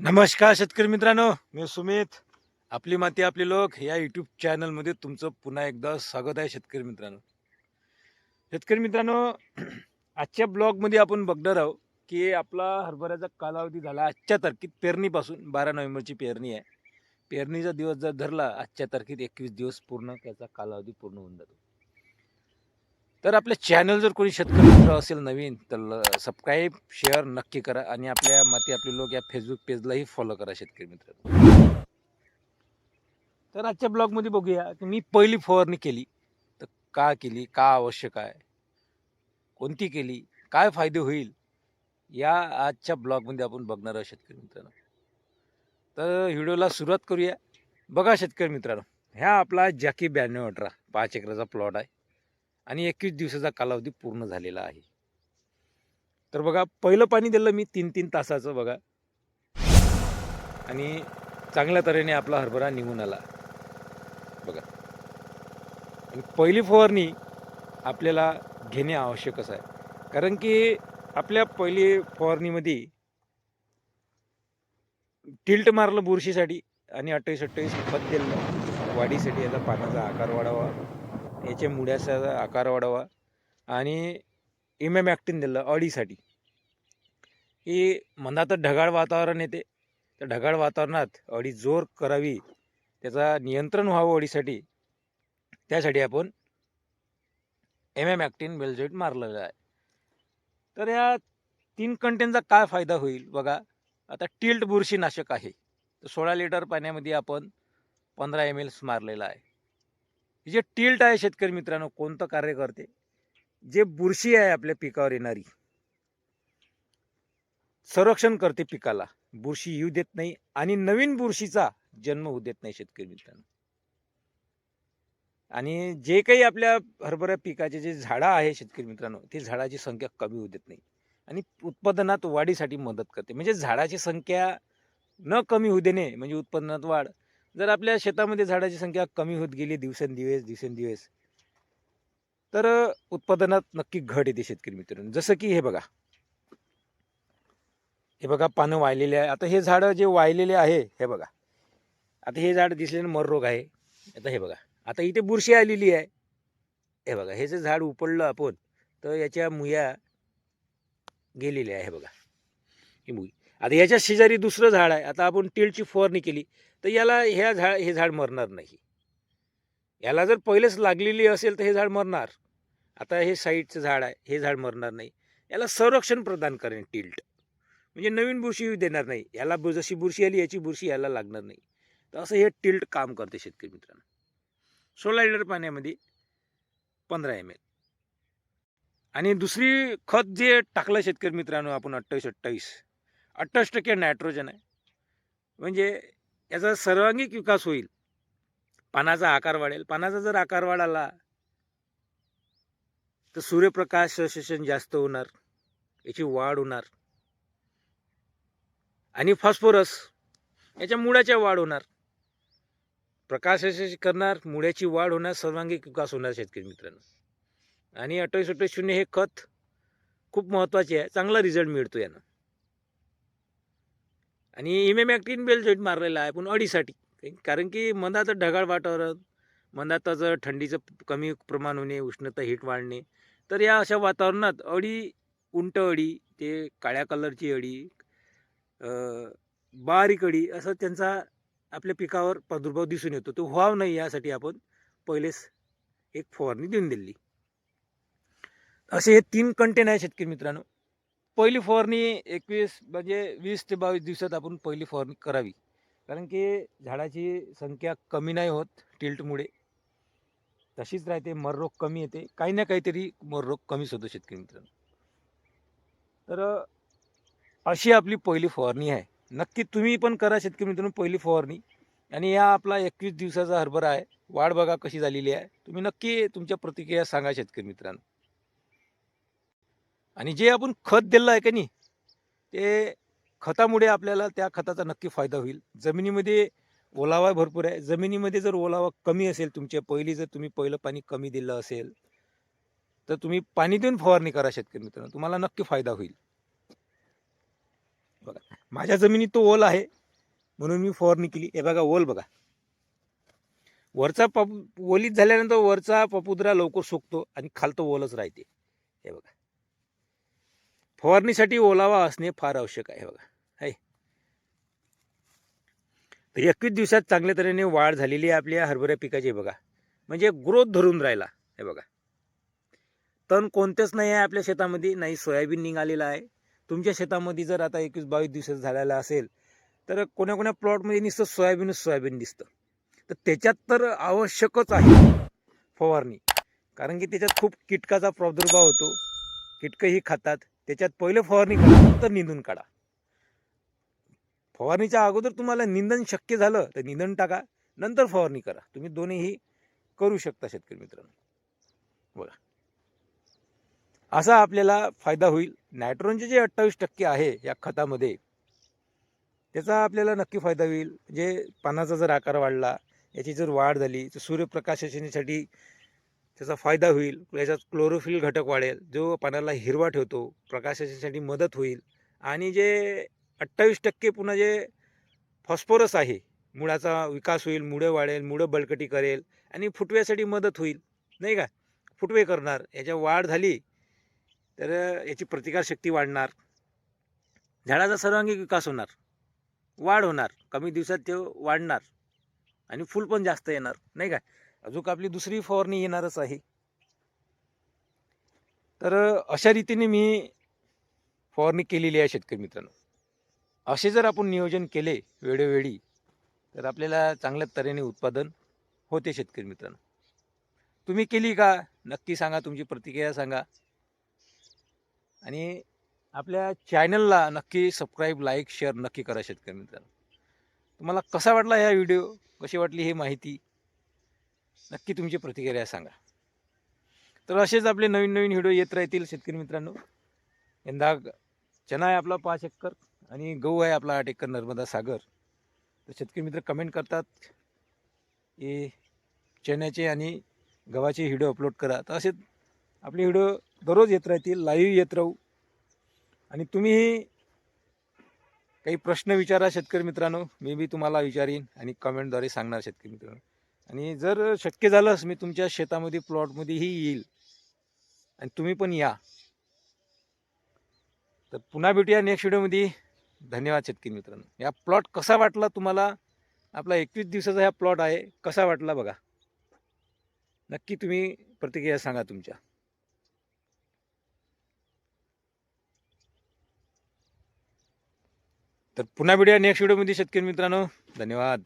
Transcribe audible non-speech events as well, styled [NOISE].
नमस्कार शेतकरी मित्रांनो मी सुमित. आपली माती आपले लोक या यूट्यूब चॅनलमध्ये तुमचं पुन्हा एकदा स्वागत आहे शेतकरी मित्रांनो. शेतकरी मित्रांनो [CLEARS THROAT] आजच्या ब्लॉगमध्ये आपण बघणार आहोत की आपला हरभऱ्याचा कालावधी झाला आजच्या तारखेत पेरणीपासून बारा नोव्हेंबरची पेरणी आहे. पेरणीचा दिवस जर धरला आजच्या तारखेत एकवीस दिवस पूर्ण त्याचा कालावधी पूर्ण होऊन जातो. तर आपल्या चॅनल जर कोणी शेतकरी मित्र असेल नवीन तर सबस्क्राईब शेअर नक्की करा आणि आपल्या माती आपले लोक या फेसबुक पेजलाही फॉलो करा शेतकरी मित्र. तर आजच्या ब्लॉगमध्ये बघूया की मी पहिली फवारणी केली. तर का केली का आवश्यक आहे कोणती केली काय फायदे होईल या आजच्या ब्लॉगमध्ये आपण बघणार आहोत शेतकरी मित्रांनो. तर व्हिडिओला सुरुवात करूया. बघा शेतकरी मित्रांनो ह्या आपला जॅकी ब्याण्णव अठरा पाच एकराचा प्लॉट आहे. आणि एकवीस दिवसाचा कालावधी पूर्ण झालेला आहे. तर बघा पहिलं पाणी दिलं मी तीन तीन तासाचं बघा. आणि चांगल्या तऱ्हेने आपला हरभरा निघून आला. बघा. आणि पहिली फवारणी आपल्याला घेणे आवश्यकच आहे. कारण की आपल्या पहिली फवारणीमध्ये टिल्ट मारलं बुरशीसाठी आणि अठ्ठावीस अठ्ठावीस खत दिलं वाढीसाठी याचा पानाचा आकार वाढावा. याच्या मुड्याचा आकार वाढावा आणि इमॅमॅक्टिन दिलं अडीसाठी. ही मनात ढगाळ वातावरण येते. त्या ढगाळ वातावरणात अडी जोर करावी त्याचा नियंत्रण व्हावं अडीसाठी. त्यासाठी आपण एमॅमॅक्टिन बेल्झोइट मारलेलं आहे. तर या तीन कंटेनचा काय फायदा होईल? बघा आता टिल्ट बुरशीनाशक आहे. तर सोळा लिटर पाण्यामध्ये आपण पंधरा एम एल्स मारलेला आहे. जे टिल्ट आहे शेतकरी मित्रांनो कोणतं कार्य करते? जे बुरशी आहे आपल्या पिकावर येणारी. संरक्षण करते पिकाला. बुरशी येऊ देत नाही आणि नवीन बुरशीचा जन्म होऊ देत नाही शेतकरी मित्रांनो. आणि जे काही आपल्या हरभरा पिकाचे जे झाडं आहे शेतकरी मित्रांनो ते झाडाची संख्या कमी होऊ देत नाही. आणि उत्पादनात वाढीसाठी मदत करते. म्हणजे झाडाची संख्या न कमी होऊ देणे म्हणजे उत्पादनात वाढ जर आपल्या शेतामध्ये झाडाची संख्या कमी होत गेली दिवसेंदिवस दिवसेंदिवस तर उत्पादनात नक्की घट येते शेतकरी मित्रांनो. जसं की हे बघा. हे बघा पानं वाळलेले आहे. आता हे झाडं जे वाळलेले आहे हे बघा. आता हे झाड दिसल्याने मररोग आहे. आता हे बघा. आता इथे बुरशी आलेली आहे. हे बघा हे जे झाड उपडलं आपण तर याच्या मुया गेलेल्या आहे बघा. ही मुई आता याच्या शेजारी दुसरं झाड आहे. आता आपण टिळची फवारणी केली तर याला ह्या झाड हे झाड मरणार नाही. याला जर पहिलेच लागलेली असेल तर हे झाड मरणार. आता हे साईडचं झाड आहे हे झाड मरणार नाही. याला संरक्षण प्रदान करेन टिल्ट. म्हणजे नवीन बुरशी देणार नाही. याला जशी बुरशी आली याची बुरशी याला लागणार नाही. तर असं हे टिल्ट काम करते शेतकरी मित्रांनो. सोळा लिटर पाण्यामध्ये पंधरा एम एल आणि दुसरी खत जे टाकलं शेतकरी मित्रांनो आपण अठ्ठावीस अठ्ठावीस. अठ्ठावीस टक्के नायट्रोजन आहे. म्हणजे याचा सर्वांगिक विकास होईल. पानाचा आकार वाढेल. पानाचा जर आकार वाढाला तर सूर्यप्रकाश संश्लेषण जास्त होणार. याची वाढ होणार. आणि फॉस्फोरस याच्या मुळाच्या वाढ होणार. प्रकाश करणार मुळ्याची वाढ होणार सर्वांगिक विकास होणार शेतकरी मित्रांनो. आणि अठ्ठावीस अठ्ठावीस शून्य हे खत खूप महत्त्वाचे आहे. चांगला रिझल्ट मिळतो यानं. आणि इमेमॅक्टिन बेल्जोइट मारलेला आहे पण अडीसाठी कारण की मंदाचं ढगाळ वातावरण मनाताचं थंडीचं कमी प्रमाण होणे उष्णता हीट वाढणे तर या अशा वातावरणात अडी उंट अडी ते काळ्या कलरची अडी बारीक अडी असं त्यांचा आपल्या पिकावर प्रादुर्भाव दिसून येतो. तो व्हाव नाही यासाठी आपण पहिलेच एक फवारणी देऊन दिली. असे हे तीन कंटेन आहे शेतकरी मित्रांनो. पहिली फवारणी एकवीस म्हणजे वीस ते बावीस दिवसात आपण पहिली फवारणी करावी. कारण की झाडाची संख्या कमी नाही होत टिल्टमुळे. तशीच राहते मर रोग कमी येते. काही ना काहीतरी मर रोग कमीच होतो शेतकरी मित्रांनो. तर अशी आपली पहिली फवारणी आहे. नक्की तुम्ही पण करा शेतकरी मित्रांनो पहिली फवारणी. आणि या आपला एकवीस दिवसाचा हरभरा आहे. वाढ बघा कशी झालेली आहे. तुम्ही नक्की तुमच्या प्रतिक्रिया सांगा शेतकरी मित्रांनो. आणि जे आपण खत दिलं आहे का नाही ते खतामुळे आपल्याला त्या खताचा नक्की फायदा होईल. जमिनीमध्ये ओलावा भरपूर आहे. जमिनीमध्ये जर ओलावा कमी असेल तुमच्या पहिली जर तुम्ही पहिलं पाणी कमी दिलं असेल तर तुम्ही पाणी देऊन फवारणी करा शेतकरी मित्रांनो. तुम्हाला नक्की फायदा होईल. बघा माझ्या जमिनीत तो ओल आहे म्हणून मी फवारणी केली. हे बघा ओल बघा. वरचा पप ओलीत झाल्यानंतर वरचा पपुद्रा लवकर सुकतो आणि खालतं ओलच राहते. हे बघा. फवारणीसाठी ओलावा असणे फार आवश्यक आहे बघा. आहे. तर एकवीस दिवसात चांगल्या तऱ्हेने वाढ झालेली आहे आपल्या हरभऱ्या पिकाची बघा. म्हणजे ग्रोथ धरून राहिला हे बघा. तण कोणतेच नाही आहे आपल्या शेतामध्ये नाही सोयाबीन निघालेलं आहे. तुमच्या शेतामध्ये जर आता एकवीस बावीस दिवसात झालेला असेल तर कोण्या कोण्या प्लॉटमध्ये नुसतं सोयाबीनच सोयाबीन दिसतं. तर त्याच्यात तर आवश्यकच आहे फवारणी. कारण की त्याच्यात खूप कीटकाचा प्रादुर्भाव होतो. कीटकंही खातात. त्याच्यात पहिलं फवारणी करा नंतर निंदून काढा. फवारणीच्या अगोदर तुम्हाला निंदन शक्य झालं तर निंदन टाका नंतर फवारणी करा. तुम्ही दोन्हीही करू शकता शेतकरी मित्रांनो. बघा असा आपल्याला फायदा होईल. नायट्रोजनचे जे अठ्ठावीस टक्के आहे या खतामध्ये त्याचा आपल्याला नक्की फायदा होईल. म्हणजे पानाचा जर आकार वाढला याची जर वाढ झाली तर सूर्यप्रकाशासाठी त्याचा फायदा होईल याच्यात क्लोरोफिल घटक वाढेल जो पानाला हिरवा ठेवतो प्रकाशाच्यासाठी मदत होईल. आणि जे अठ्ठावीस टक्के पुन्हा जे फॉस्फोरस आहे मुळाचा विकास होईल मुळं वाढेल मुळं बळकटी करेल आणि फुटव्यासाठी मदत होईल नाही का? फुटवे करणार याच्या वाढ झाली तर याची प्रतिकारशक्ती वाढणार. झाडाचा सर्वांगीण विकास होणार वाढ होणार कमी दिवसात ते वाढणार आणि फूल पण जास्त येणार नाही का? अजून आपली दुसरी फवारणी येणारच आहे. तर अशा रीतीने मी फवारणी केलेली आहे शेतकरी मित्रांनो. असे जर आपण नियोजन केले वेळोवेळी तर आपल्याला चांगल्या तऱ्हेने उत्पादन होते शेतकरी मित्रांनो. तुम्ही केली का? नक्की सांगा तुमची प्रतिक्रिया सांगा. आणि आपल्या चॅनलला नक्की सबस्क्राईब लाईक शेअर नक्की करा शेतकरी मित्रांनो. तुम्हाला कसा वाटला ह्या व्हिडिओ? कशी वाटली ही माहिती? नक्की तुमची प्रतिक्रिया सांगा. तर असेच आपले नवीन नवीन व्हिडिओ येत राहतील शेतकरी मित्रांनो. यंदा चना आहे आपला पाच एकर आणि गहू आहे आपला आठ एकर नर्मदा सागर. तर शेतकरी मित्र कमेंट करतात की चण्याचे आणि गव्हाचे व्हिडिओ अपलोड करा. तर असे आपले व्हिडिओ दररोज येत राहतील लाईव्ह येत राहू. आणि तुम्हीही काही प्रश्न विचारा शेतकरी मित्रांनो. मी बी तुम्हाला विचारीन आणि कमेंटद्वारे सांगणार शेतकरी मित्रांनो. आणि जर शक्य झालंच मी तुमच्या शेतामध्ये प्लॉटमध्येही येईल. आणि तुम्ही पण या. तर पुन्हा भेटूया नेक्स्ट व्हिडिओमध्ये. धन्यवाद शेतकरी मित्रांनो. या प्लॉट कसा वाटला तुम्हाला? आपला एकवीस दिवसाचा हा प्लॉट आहे. कसा वाटला बघा. नक्की तुम्ही प्रतिक्रिया सांगा तुमच्या. तर पुन्हा भेटूया नेक्स्ट व्हिडिओमध्ये शेतकरी मित्रांनो. धन्यवाद.